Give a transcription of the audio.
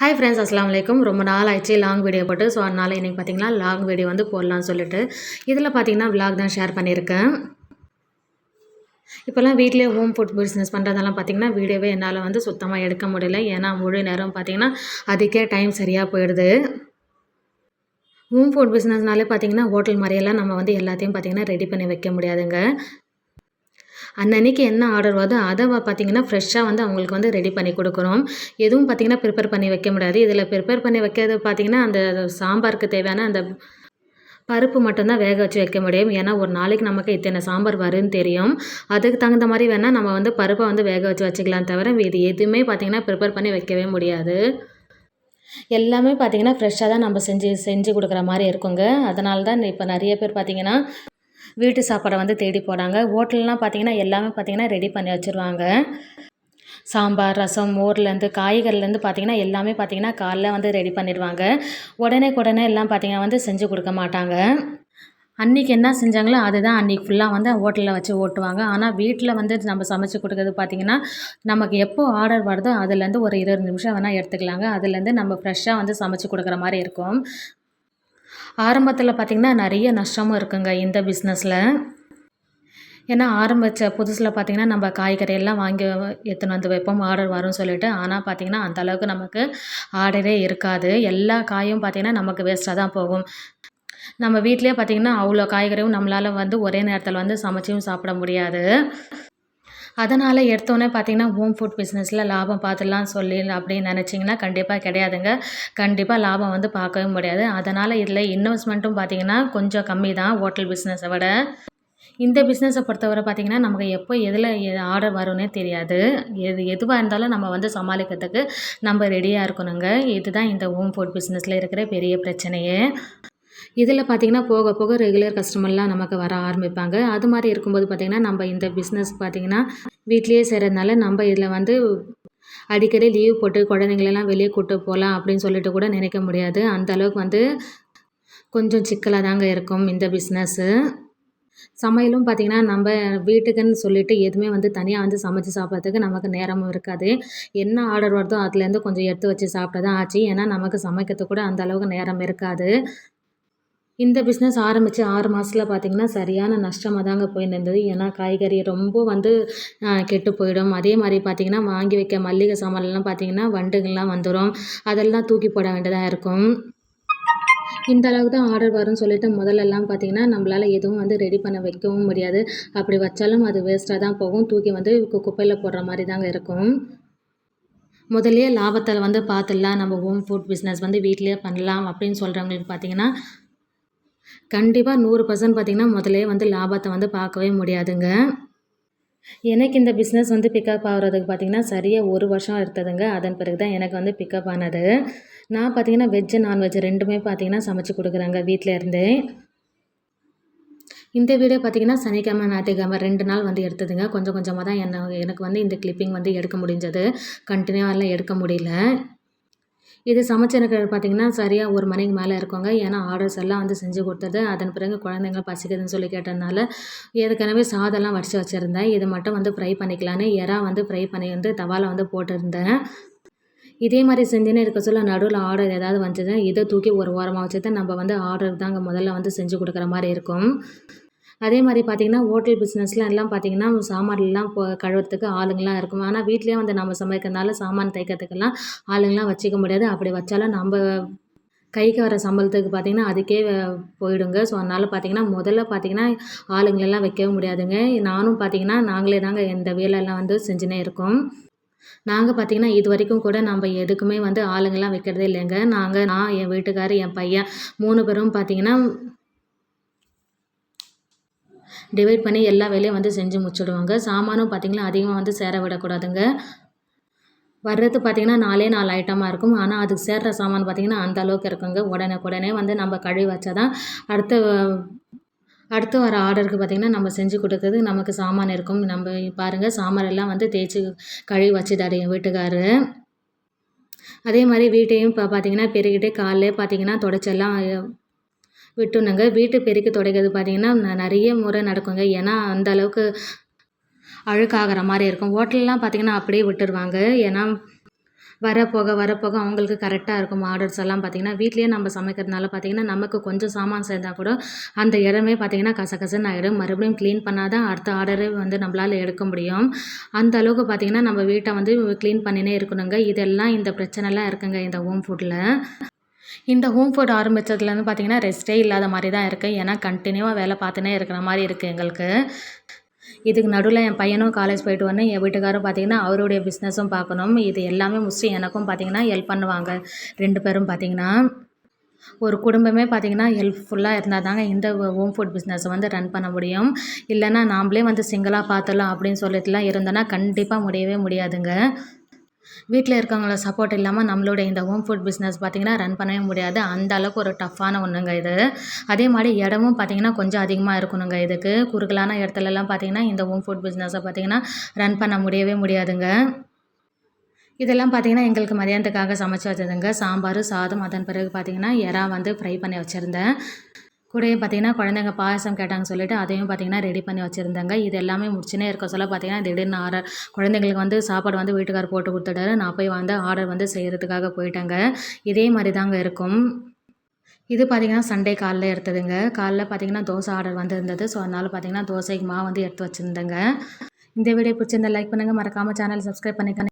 Hi friends அஸ்லாம் வலைக்கும் ரொம்ப நாள் ஆயிடுச்சு லாங் வீடியோ போட்டு. ஸோ அதனால் இன்றைக்கி பார்த்தீங்கன்னா லாங் வீடியோ வந்து போடலாம்னு சொல்லிட்டு. இதில் பார்த்தீங்கன்னா விலாக் தான் ஷேர் பண்ணியிருக்கேன். இப்போல்லாம் வீட்டிலே ஹோம் ஃபுட் பிஸ்னஸ் பண்ணுறதெல்லாம் பார்த்தீங்கன்னா வீடியோவே என்னால் வந்து சுத்தமாக எடுக்க முடியல. ஏன்னா முழு நேரம் பார்த்தீங்கன்னா அதுக்கே டைம் சரியாக போயிடுது. ஹோம் ஃபுட் பிஸ்னஸ்னாலே பார்த்தீங்கன்னா ஹோட்டல் மாதிரியெல்லாம் நம்ம வந்து எல்லாத்தையும் பார்த்தீங்கன்னா ரெடி பண்ணி வைக்க முடியாதுங்க. அன்னன்னைக்கு என்ன ஆர்டர் வருதோ அதை பார்த்திங்கன்னா பார்த்தீங்கன்னா ஃப்ரெஷ்ஷாக வந்து அவங்களுக்கு வந்து ரெடி பண்ணி கொடுக்குறோம். எதுவும் பார்த்தீங்கன்னா ப்ரிப்பேர் பண்ணி வைக்க முடியாது. இதில் ப்ரிப்பேர் பண்ணி வைக்கிறது பார்த்தீங்கன்னா அந்த சாம்பாருக்கு தேவையான அந்த பருப்பு மட்டும்தான் வேக வச்சு வைக்க முடியும். ஏன்னா ஒரு நாளைக்கு நமக்கு இத்தனை சாம்பார் வரும்னு தெரியும். அதுக்கு தகுந்த மாதிரி வேணால் நம்ம வந்து பருப்பை வந்து வேக வச்சு வச்சுக்கலாம் தவிர இது எதுவுமே பார்த்தீங்கன்னா ப்ரிப்பேர் பண்ணி வைக்கவே முடியாது. எல்லாமே பார்த்தீங்கன்னா ஃப்ரெஷ்ஷாக தான் நம்ம செஞ்சு செஞ்சு கொடுக்குற மாதிரி இருக்குங்க. அதனால தான் இப்போ நிறைய பேர் பார்த்தீங்கன்னா வீட்டு சாப்பாடை வந்து தேடி போகிறாங்க ஹோட்டல்லாம் பார்த்தீங்கன்னா எல்லாமே பார்த்தீங்கன்னா ரெடி பண்ணி வச்சுருவாங்க. சாம்பார் ரசம் மோர்லேருந்து காய்கறிலேருந்து பார்த்தீங்கன்னா எல்லாமே பார்த்தீங்கன்னா காலைல வந்து ரெடி பண்ணிடுவாங்க. உடனே உடனே எல்லாம் பார்த்தீங்கன்னா வந்து செஞ்சு கொடுக்க மாட்டாங்க. அன்றைக்கி என்ன செஞ்சாங்களோ அதுதான் அன்றைக்கி ஃபுல்லாக வந்து ஹோட்டலில் வச்சு ஓட்டுவாங்க. ஆனால் வீட்டில் வந்து நம்ம சமைச்சு கொடுக்குறது பார்த்திங்கன்னா நமக்கு எப்போ ஆர்டர் வருதோ அதுலேருந்து ஒரு இருபது நிமிஷம் வேணால் எடுத்துக்கலாங்க. அதுலேருந்து நம்ம ஃப்ரெஷ்ஷாக வந்து சமைச்சு கொடுக்குற மாதிரி இருக்கும். ஆரம்பத்தில் பார்த்திங்கன்னா நிறைய நஷ்டமும் இருக்குங்க இந்த பிஸ்னஸில் ஏன்னா ஆரம்பித்த புதுசில் பார்த்திங்கன்னா நம்ம காய்கறி எல்லாம் வாங்கி எடுத்துன்னு வந்து வைப்போம் ஆர்டர் வரும்னு சொல்லிட்டு ஆனால் பார்த்திங்கன்னா அந்தளவுக்கு நமக்கு ஆர்டரே இருக்காது. எல்லா காயும் பார்த்திங்கன்னா நமக்கு வேஸ்ட்டாக தான் போகும். நம்ம வீட்டிலே பார்த்திங்கன்னா அவ்வளோ காய்கறியும் நம்மளால் வந்து ஒரே நேரத்தில் வந்து சமைச்சியும் சாப்பிட முடியாது. அதனால் எடுத்தோன்னே பார்த்தீங்கன்னா ஹோம் ஃபுட் பிஸ்னஸில் லாபம் பார்த்துடலாம் சொல்லி அப்படின்னு நினச்சிங்கன்னா கண்டிப்பாக கிடையாதுங்க. கண்டிப்பாக லாபம் வந்து பார்க்கவே முடியாது. அதனால் இதில் இன்வெஸ்ட்மெண்ட்டும் பார்த்தீங்கன்னா கொஞ்சம் கம்மி தான் ஹோட்டல் பிஸ்னஸை விட. இந்த பிஸ்னஸை பொறுத்தவரை பார்த்திங்கன்னா நமக்கு எப்போ எதில் ஆர்டர் வரும்னே தெரியாது. எது எதுவாக இருந்தாலும் நம்ம வந்து சமாளிக்கிறதுக்கு நம்ம ரெடியாக இருக்கணுங்க. இதுதான் இந்த ஹோம் ஃபுட் பிஸ்னஸில் இருக்கிற பெரிய பிரச்சனையே. இதில் பார்த்திங்கன்னா போக போக ரெகுலர் கஸ்டமர்லாம் நமக்கு வர ஆரம்பிப்பாங்க. அது மாதிரி இருக்கும்போது பார்த்திங்கன்னா நம்ம இந்த பிஸ்னஸ் பார்த்திங்கன்னா வீட்லேயே செய்கிறதுனால நம்ம இதில் வந்து அடிக்கடி லீவ் போட்டு குழந்தைங்களெல்லாம் வெளியே கூப்பிட்டு போகலாம் அப்படின்னு சொல்லிட்டு கூட நினைக்க முடியாது. அந்த அளவுக்கு வந்து கொஞ்சம் சிக்கலாக தாங்க இருக்கும் இந்த பிஸ்னஸ்ஸு சமையலும் பார்த்திங்கன்னா நம்ம வீட்டுக்குன்னு சொல்லிட்டு எதுவுமே வந்து தனியாக வந்து சமைச்சு சாப்பிட்றதுக்கு நமக்கு நேரமும் இருக்காது. என்ன ஆர்டர் வருதோ அதுலேருந்து கொஞ்சம் எடுத்து வச்சு சாப்பிட்டா தான் ஆச்சு. ஏன்னா நமக்கு சமைக்கிறதுக்கு கூட அந்த அளவுக்கு நேரம் இருக்காது. இந்த பிஸ்னஸ் ஆரம்பித்து ஆறு மாதத்தில் பார்த்திங்கன்னா சரியான நஷ்டமாக தாங்க போயிருந்தது இருந்தது ஏன்னா காய்கறி ரொம்ப வந்து கெட்டு போயிடும். அதே மாதிரி பார்த்திங்கன்னா வாங்கி வைக்க மல்லிகை சாமான்லாம் பார்த்திங்கன்னா வண்டுகள்லாம் வந்துடும் அதெல்லாம் தூக்கி போட வேண்டியதாக இருக்கும். இந்த அளவுக்கு தான் ஆர்டர் வரும்னு சொல்லிட்டு முதல்லலாம் பார்த்தீங்கன்னா நம்மளால் எதுவும் வந்து ரெடி பண்ண வைக்கவும் முடியாது. அப்படி வச்சாலும் அது வேஸ்ட்டாக தான் போகும். தூக்கி வந்து கு- குப்பையில் போடுற மாதிரி தாங்க இருக்கும். முதல்லையே லாபத்தில் வந்து பார்த்துடலாம் நம்ம ஹோம் ஃபுட் பிஸ்னஸ் வந்து வீட்டிலேயே பண்ணலாம் அப்படின்னு சொல்கிறவங்களுக்கு பார்த்தீங்கன்னா கண்டிப்பாக நூறு பர்சன்ட் பார்த்தீங்கன்னா முதலே வந்து லாபத்தை வந்து பார்க்கவே முடியாதுங்க. எனக்கு இந்த பிஸ்னஸ் வந்து பிக்கப் ஆகிறதுக்கு பார்த்தீங்கன்னா சரியாக ஒரு வருஷம் எடுத்ததுங்க. அதன் பிறகு தான் எனக்கு வந்து பிக்கப் ஆனது. நான் பார்த்தீங்கன்னா வெஜ்ஜு நான்வெஜ் ரெண்டுமே பார்த்தீங்கன்னா சமைச்சு கொடுக்குறேங்க வீட்டில் இருந்தே. இந்த வீடியோ பார்த்தீங்கன்னா சனிக்கிழமை ஞாயிற்றுக்கிழமை ரெண்டு நாள் வந்து எடுத்ததுங்க. கொஞ்சம் கொஞ்சமாக தான் என்ன எனக்கு வந்து இந்த கிளிப்பிங் வந்து எடுக்க முடிஞ்சது. கண்டினியூவெல்லாம் எடுக்க முடியல. இது சமைச்சனுக்கு பார்த்தீங்கன்னா சரியாக ஒரு மணிக்கு மேலே இருக்குங்க. ஏன்னா ஆர்டர்ஸ் எல்லாம் வந்து செஞ்சு கொடுத்தது. அதன் பிறகு குழந்தைங்க பசிக்குதுன்னு சொல்லி கேட்டதுனால ஏற்கனவே சாதம்லாம் வடித்து வச்சுருந்தேன். இது மட்டும் வந்து ஃப்ரை பண்ணிக்கலான்னு எறா வந்து ஃப்ரை பண்ணி வந்து தவாவில் வந்து போட்டிருந்தேன். இதே மாதிரி செஞ்சுன்னு இருக்க சொல்ல நடுவில் ஆர்டர் ஏதாவது வந்துச்சுன்னா இதை தூக்கி ஒரு ஓரமாக வச்சுட்டு நம்ம வந்து ஆர்டர் தாங்க முதல்ல வந்து செஞ்சு கொடுக்குற மாதிரி இருக்கும். அதே மாதிரி பார்த்தீங்கன்னா ஹோட்டல் பிஸ்னஸ்லாம் எல்லாம் பார்த்தீங்கன்னா சாமான்லாம் இப்போ கழுவுறதுக்கு ஆளுங்களாம் இருக்கும். ஆனால் வீட்லேயே வந்து நம்ம சமைக்கிறதுனால சாமான் தைக்கிறதுக்கெல்லாம் ஆளுங்களாம் வச்சுக்க முடியாது. அப்படி வச்சாலும் நம்ம கைக்கு வர சம்பளத்துக்கு பார்த்திங்கன்னா அதுக்கே போயிடுங்க. ஸோ அதனால் பார்த்திங்கன்னா முதல்ல பார்த்திங்கன்னா ஆளுங்களெல்லாம் வைக்கவே முடியாதுங்க. நானும் பார்த்திங்கன்னா நாங்களே தாங்க இந்த வேலையெல்லாம் வந்து செஞ்சுனே இருக்கோம். நாங்கள் பார்த்திங்கன்னா இது வரைக்கும் கூட நம்ம எதுக்குமே வந்து ஆளுங்கள்லாம் வைக்கிறதே இல்லைங்க. நாங்கள் நான் என் வீட்டுக்காரர் என் பையன் மூணு பேரும் பார்த்திங்கன்னா டிவைட் பண்ணி எல்லா வேலையும் வந்து செஞ்சு முடிச்சுடுவாங்க. சாமானும் பார்த்திங்கன்னா அதிகமாக வந்து சேர விடக்கூடாதுங்க. வர்றது பார்த்திங்கன்னா நாலே நாலு ஐட்டமாக இருக்கும். ஆனால் அதுக்கு சேர்ற சாமான் பார்த்திங்கன்னா அந்த அளவுக்கு இருக்குங்க. உடனே உடனே வந்து நம்ம கழுவி வச்சா தான் அடுத்த அடுத்து வர ஆர்டருக்கு பார்த்திங்கன்னா நம்ம செஞ்சு கொடுக்குறது நமக்கு சாமான் இருக்கும். நம்ம பாருங்கள் சாமான் எல்லாம் வந்து தேய்ச்சி கழுவி வச்சுட்டாரு என் வீட்டுக்காரு. அதே மாதிரி வீட்டையும் இப்போ பார்த்தீங்கன்னா பெருகிட்டே காலையிலே பார்த்தீங்கன்னா தொடச்செல்லாம் விட்டுணுங்க. வீட்டு பெருக்கி துடைக்கிறது பார்த்தீங்கன்னா நிறைய முறை நடக்குங்க. ஏன்னா அந்த அளவுக்கு அழுக்காகிற மாதிரி இருக்கும். ஹோட்டல்லாம் பார்த்தீங்கன்னா அப்படியே விட்டுருவாங்க. ஏன்னா வர போக வர போக அவங்களுக்கு கரெக்டாக இருக்கும். ஆர்டர்ஸ் எல்லாம் பார்த்திங்கன்னா வீட்லேயே நம்ம சமைக்கிறதுனால பார்த்திங்கன்னா நமக்கு கொஞ்சம் சாமான் சேர்ந்தா கூட அந்த இடமே பார்த்திங்கன்னா கசகசன்னு ஆகிடும் மறுபடியும் க்ளீன் பண்ணால் தான் அடுத்த ஆர்டரே வந்து நம்மளால் எடுக்க முடியும். அந்த அளவுக்கு பார்த்திங்கன்னா நம்ம வீட்டை வந்து க்ளீன் பண்ணினே இருக்கணுங்க. இதெல்லாம் இந்த பிரச்சனைலாம் இருக்குங்க இந்த ஹோம் ஃபுட்டில் இந்த ஹோம் ஃபுட் ஆரம்பித்ததுலேருந்து பார்த்திங்கன்னா ரெஸ்ட்டே இல்லாத மாதிரி தான் இருக்குது ஏன்னா கண்டினியூவாக வேலை பார்த்துனே இருக்கிற மாதிரி இருக்குது எங்களுக்கு. இதுக்கு நடுவில் என் பையனும் காலேஜ் போயிட்டு வரணும் என் வீட்டுக்காரும் பார்த்திங்கன்னா அவருடைய பிஸ்னஸும் பார்க்கணும். இது எல்லாமே முடிச்சுட்டு எனக்கும் பார்த்திங்கன்னா ஹெல்ப் பண்ணுவாங்க. ரெண்டு பேரும் பார்த்திங்கன்னா ஒரு குடும்பமே பார்த்திங்கன்னா ஹெல்ப்ஃபுல்லாக இருந்தால் தாங்க இந்த ஹோம் ஃபுட் பிஸ்னஸை வந்து ரன் பண்ண முடியும். இல்லைன்னா நாம்ளே வந்து சிங்கிளாக பார்த்துடலாம் அப்படின்னு சொல்லிட்டுலாம் இருந்தோன்னா கண்டிப்பாக முடியவே முடியாதுங்க. வீட்டில் இருக்கவங்கள சப்போர்ட் இல்லாமல் நம்மளோட இந்த ஹோம் ஃபுட் பிஸ்னஸ் பார்த்திங்கன்னா ரன் பண்ணவே முடியாது. அந்த அளவுக்கு ஒரு டஃப்பான ஒன்றுங்க இது. அதே மாதிரி இடமும் பார்த்திங்கன்னா கொஞ்சம் அதிகமாக இருக்கணுங்க இதுக்கு. குறுகலான இடத்துலலாம் பார்த்திங்கன்னா இந்த ஹோம் ஃபுட் பிஸ்னஸை பார்த்திங்கன்னா ரன் பண்ண முடியவே முடியாதுங்க. இதெல்லாம் பார்த்திங்கன்னா எங்களுக்கு மதியானத்துக்காக சமைச்சு வச்சதுங்க. சாம்பார் சாதம் அதன் பிறகு பார்த்திங்கன்னா எறா வந்து ஃப்ரை பண்ணி வச்சுருந்தேன். கூடயே பார்த்திங்கன்னா குழந்தைங்க பாயசம் கேட்டாங்க சொல்லிட்டு அதையும் பார்த்திங்கன்னா ரெடி பண்ணி வச்சுருந்தேங்க. இது எல்லாமே முடிச்சுனே இருக்க சொல்ல பார்த்திங்கன்னா திடீர்னு ஆர்டர் குழந்தைங்களுக்கு வந்து சாப்பாடு வந்து வீட்டுக்கார் போட்டு கொடுத்துட்டாரு. நான் போய் வந்து ஆர்டர் வந்து செய்கிறதுக்காக போயிட்டேங்க. இதே மாதிரி தாங்க இருக்கும். இது பார்த்திங்கன்னா சண்டே காலைல எடுத்ததுங்க. காலைல பார்த்திங்கன்னா தோசை ஆர்டர் வந்திருந்தது. ஸோ அதனால் பார்த்திங்கன்னா தோசைக்கு மாவு வந்து எடுத்து வச்சுருந்தேங்க. இந்த வீடியோ பிடிச்சிருந்தா லைக் பண்ணுங்கள் மறக்காமல் சேனல் சப்ஸ்கிரைப் பண்ணிக்கணும்